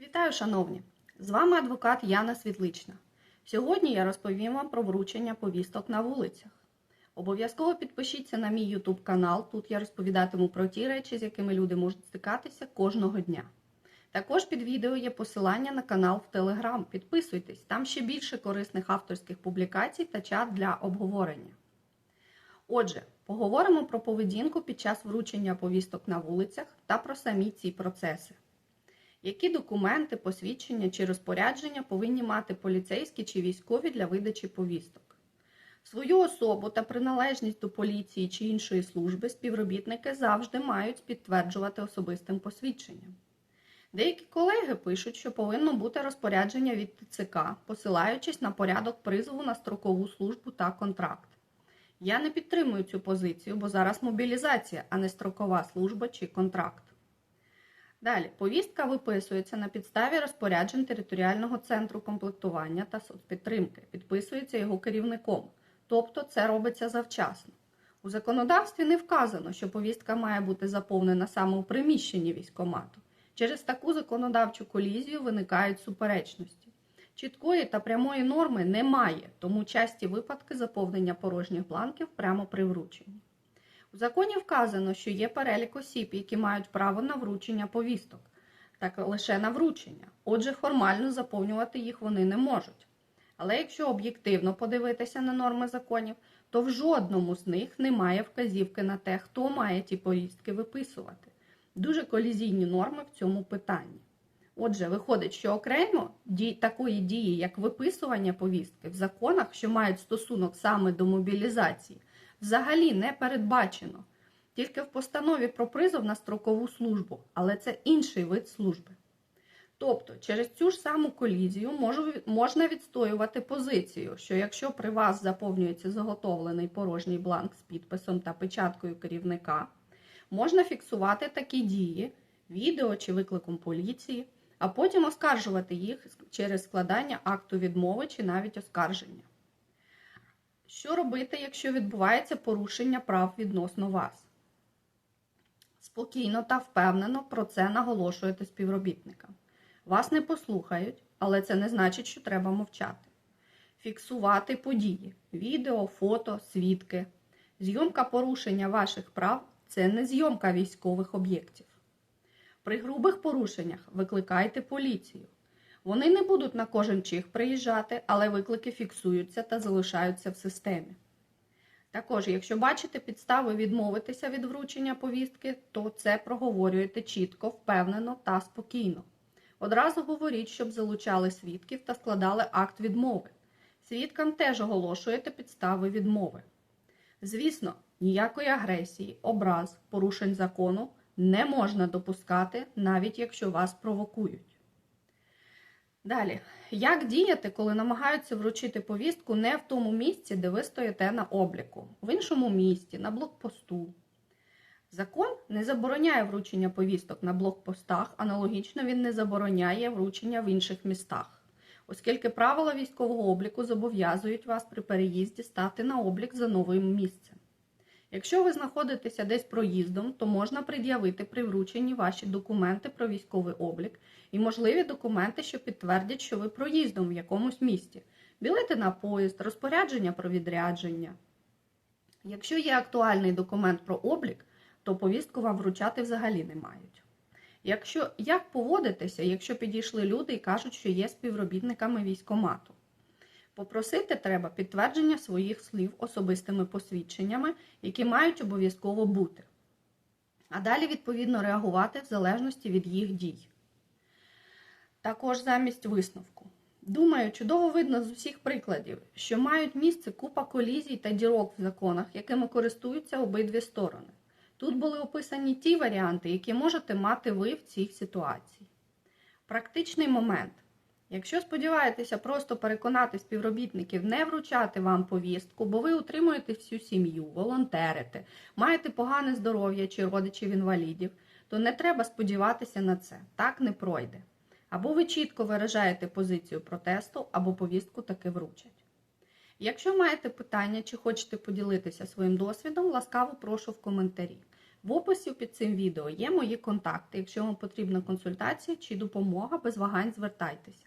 Вітаю, шановні! З вами адвокат Яна Світлична. Сьогодні я розповім вам про вручення повісток на вулицях. Обов'язково підпишіться на мій YouTube канал. Тут я розповідатиму про ті речі, з якими люди можуть стикатися кожного дня. Також під відео є посилання на канал в Telegram. Підписуйтесь, там ще більше корисних авторських публікацій та чат для обговорення. Отже, поговоримо про поведінку під час вручення повісток на вулицях та про самі ці процеси. Які документи, посвідчення чи розпорядження повинні мати поліцейські чи військові для видачі повісток? Свою особу та приналежність до поліції чи іншої служби співробітники завжди мають підтверджувати особистим посвідченням. Деякі колеги пишуть, що повинно бути розпорядження від ТЦК, посилаючись на порядок призову на строкову службу та контракт. Я не підтримую цю позицію, бо зараз мобілізація, а не строкова служба чи контракт. Далі, повістка виписується на підставі розпоряджень територіального центру комплектування та соцпідтримки, підписується його керівником, тобто це робиться завчасно. У законодавстві не вказано, що повістка має бути заповнена саме у приміщенні військомату. Через таку законодавчу колізію виникають суперечності. Чіткої та прямої норми немає, тому часті випадки заповнення порожніх бланків прямо при врученні. У законі вказано, що є перелік осіб, які мають право на вручення повісток, так лише на вручення. Отже, формально заповнювати їх вони не можуть. Але якщо об'єктивно подивитися на норми законів, то в жодному з них немає вказівки на те, хто має ті повістки виписувати. Дуже колізійні норми в цьому питанні. Отже, виходить, що окремо такої дії, як виписування повістки в законах, що мають стосунок саме до мобілізації, взагалі не передбачено. Тільки в постанові про призов на строкову службу, але це інший вид служби. Тобто, через цю ж саму колізію можна відстоювати позицію, що якщо при вас заповнюється заготовлений порожній бланк з підписом та печаткою керівника, можна фіксувати такі дії, відео чи викликом поліції, а потім оскаржувати їх через складання акту відмови чи навіть оскарження. Що робити, якщо відбувається порушення прав відносно вас? Спокійно та впевнено про це наголошуєте співробітникам. Вас не послухають, але це не значить, що треба мовчати. Фіксувати події, відео, фото, свідки. Зйомка порушення ваших прав це не зйомка військових об'єктів. При грубих порушеннях викликайте поліцію. Вони не будуть на кожен чих приїжджати, але виклики фіксуються та залишаються в системі. Також, якщо бачите підстави відмовитися від вручення повістки, то це проговорюєте чітко, впевнено та спокійно. Одразу говоріть, щоб залучали свідків та складали акт відмови. Свідкам теж оголошуєте підстави відмови. Звісно, ніякої агресії, образ, порушень закону не можна допускати, навіть якщо вас провокують. Далі, як діяти, коли намагаються вручити повістку не в тому місці, де ви стоїте на обліку, в іншому місті, на блокпосту? Закон не забороняє вручення повісток на блокпостах, аналогічно він не забороняє вручення в інших містах, оскільки правила військового обліку зобов'язують вас при переїзді стати на облік за новим місцем. Якщо ви знаходитеся десь проїздом, то можна пред'явити при врученні ваші документи про військовий облік і можливі документи, що підтвердять, що ви проїздом в якомусь місті, білети на поїзд, розпорядження про відрядження. Якщо є актуальний документ про облік, то повістку вам вручати взагалі не мають. Якщо як поводитися, якщо підійшли люди і кажуть, що є співробітниками військомату? Попросити треба підтвердження своїх слів особистими посвідченнями, які мають обов'язково бути. А далі, відповідно, реагувати в залежності від їх дій. Також замість висновку. Думаю, чудово видно з усіх прикладів, що мають місце купа колізій та дірок в законах, якими користуються обидві сторони. Тут були описані ті варіанти, які можете мати ви в цій ситуації. Практичний момент. Якщо сподіваєтеся просто переконати співробітників не вручати вам повістку, бо ви утримуєте всю сім'ю, волонтерите, маєте погане здоров'я чи родичів інвалідів, то не треба сподіватися на це. Так не пройде. Або ви чітко виражаєте позицію протесту, або повістку таки вручать. Якщо маєте питання чи хочете поділитися своїм досвідом, ласкаво прошу в коментарі. В описі під цим відео є мої контакти. Якщо вам потрібна консультація чи допомога, без вагань звертайтеся.